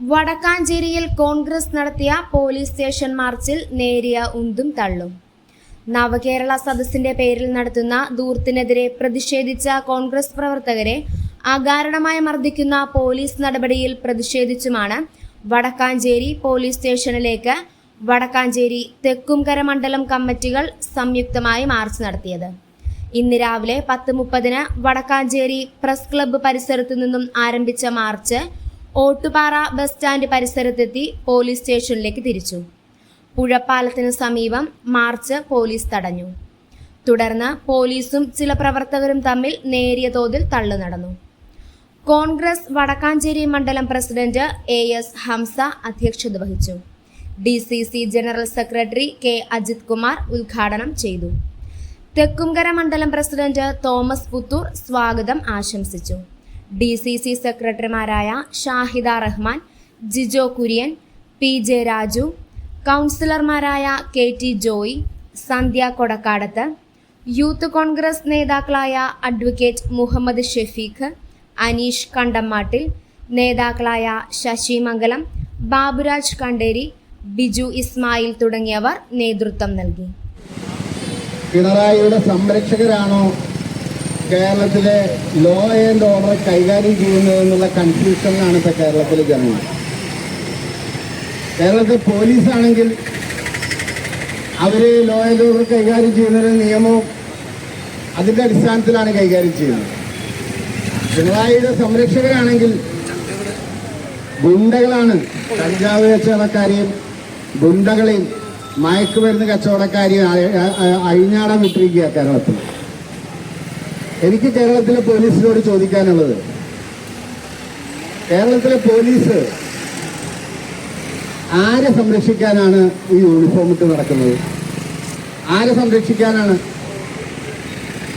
വടക്കാഞ്ചേരിയിൽ കോൺഗ്രസ് നടത്തിയ police station മാർച്ചിൽ നേരിയ ഉന്തും തള്ളും. നവകേരള സദസ്സിന്റെ പേരിൽ നടത്തുന്ന ദൂർത്തിനെതിരെ പ്രതിഷേധിച്ച കോൺഗ്രസ് പ്രവർത്തകരെ അകാരണമായി മർദ്ദിക്കുന്ന പോലീസ് നടപടിയിൽ പ്രതിഷേധിച്ചുമാണ് വടക്കാഞ്ചേരി പോലീസ് സ്റ്റേഷനിലേക്ക് വടക്കാഞ്ചേരി തെക്കുംകര മണ്ഡലം കമ്മിറ്റികൾ സംയുക്തമായി മാർച്ച് നടത്തിയത്. ഇന്ന് രാവിലെ പത്ത് മുപ്പതിന് വടക്കാഞ്ചേരി പ്രസ് ക്ലബ്ബ് പരിസരത്തു നിന്നും ആരംഭിച്ച മാർച്ച് ഓട്ടുപാറ ബസ് സ്റ്റാൻഡ് പരിസരത്തെത്തി പോലീസ് സ്റ്റേഷനിലേക്ക് തിരിച്ചു. പുഴപ്പാലത്തിന് സമീപം മാർച്ച് പോലീസ് തടഞ്ഞു. തുടർന്ന് പോലീസും ചില പ്രവർത്തകരും തമ്മിൽ നേരിയ തോതിൽ തള്ളു നടന്നു. കോൺഗ്രസ് വടക്കാഞ്ചേരി മണ്ഡലം പ്രസിഡന്റ് എ എസ് ഹംസ അധ്യക്ഷത വഹിച്ചു. D C C general secretary K Ajith Kumar ഉദ്ഘാടനം ചെയ്തു. തെക്കുംകര മണ്ഡലം പ്രസിഡന്റ് തോമസ് പുത്തൂർ സ്വാഗതം ആശംസിച്ചു. ഡി സി സി സെക്രട്ടറിമാരായ ഷാഹിദ റഹ്മാൻ ജിജോ കുര്യൻ പി ജെ രാജു കൗൺസിലർമാരായ K T Joy Sandhya Kodakkadath youth Congress നേതാക്കളായ അഡ്വക്കേറ്റ് മുഹമ്മദ് ഷെഫീഖ് അനീഷ് കണ്ടമ്മാട്ടിൽ നേതാക്കളായ ശശി മംഗലം ബാബുരാജ് കണ്ടേരി ബിജു ഇസ്മായിൽ തുടങ്ങിയവർ നേതൃത്വം നൽകി. പിണറായിയുടെ സംരക്ഷകരാണോ കേരളത്തിലെ ലോ ആൻഡ് ഓർഡർ കൈകാര്യം ചെയ്യുന്നതെന്നുള്ള കൺഫ്യൂഷനിലാണ് ഇപ്പോൾ കേരളത്തിലെ ജനങ്ങൾ. കേരളത്തിൽ പോലീസാണെങ്കിൽ അവർ ലോ ആൻഡ് ഓർഡർ കൈകാര്യം ചെയ്യുന്നൊരു നിയമവും അതിന്റെ അടിസ്ഥാനത്തിലാണ് കൈകാര്യം ചെയ്യുന്നത്. പിണറായിയുടെ സംരക്ഷകരാണെങ്കിൽ ഗുണ്ടകളാണ്. കഞ്ചാവ് കച്ചവടക്കാരെയും ഗുണ്ടകളെയും മയക്കുമരുന്ന് കച്ചവടക്കാരെയും അഴിഞ്ഞാടാൻ വിട്ടിരിക്കുക കേരളത്തിൽ എനിക്ക് കേരളത്തിലെ പോലീസിനോട് ചോദിക്കാനുള്ളത്. കേരളത്തിലെ പോലീസ് ആരെ സംരക്ഷിക്കാനാണ് ഈ യൂണിഫോം ഇട്ട് നടക്കുന്നത്? ആരെ സംരക്ഷിക്കാനാണ്?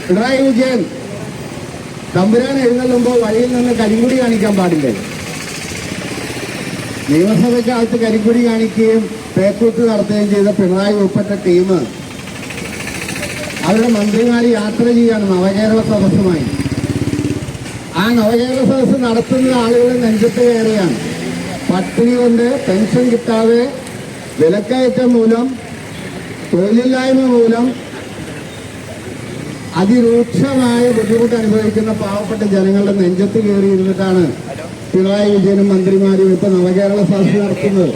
പിണറായി വിജയൻ തമ്പുരാൻ എഴുന്നള്ളുമ്പോൾ വഴിയിൽ നിന്ന് കരിങ്കുടി കാണിക്കാൻ പാടില്ലേ? നിയമസഭയ്ക്കകത്ത് കരിങ്കുടി കാണിക്കുകയും പേക്കൂത്ത് നടത്തുകയും ചെയ്ത പിണറായി ഉൾപ്പെട്ട ടീം അവരുടെ മന്ത്രിമാർ യാത്ര ചെയ്യാണ് നവകേരള സദസ്സുമായി. ആ നവകേരള സദസ്സ് നടത്തുന്ന ആളുകളെ നെഞ്ചത്ത് കയറിയാണ്. പട്ടിണി കൊണ്ട് പെൻഷൻ കിട്ടാതെ വിലക്കയറ്റം മൂലം തൊഴിലില്ലായ്മ മൂലം അതിരൂക്ഷമായ ബുദ്ധിമുട്ട് അനുഭവിക്കുന്ന പാവപ്പെട്ട ജനങ്ങളുടെ നെഞ്ചത്ത് കയറി ഇരുന്നിട്ടാണ് പിണറായി വിജയനും മന്ത്രിമാരും ഇപ്പൊ നവകേരള സദസ്സ് നടത്തുന്നത്.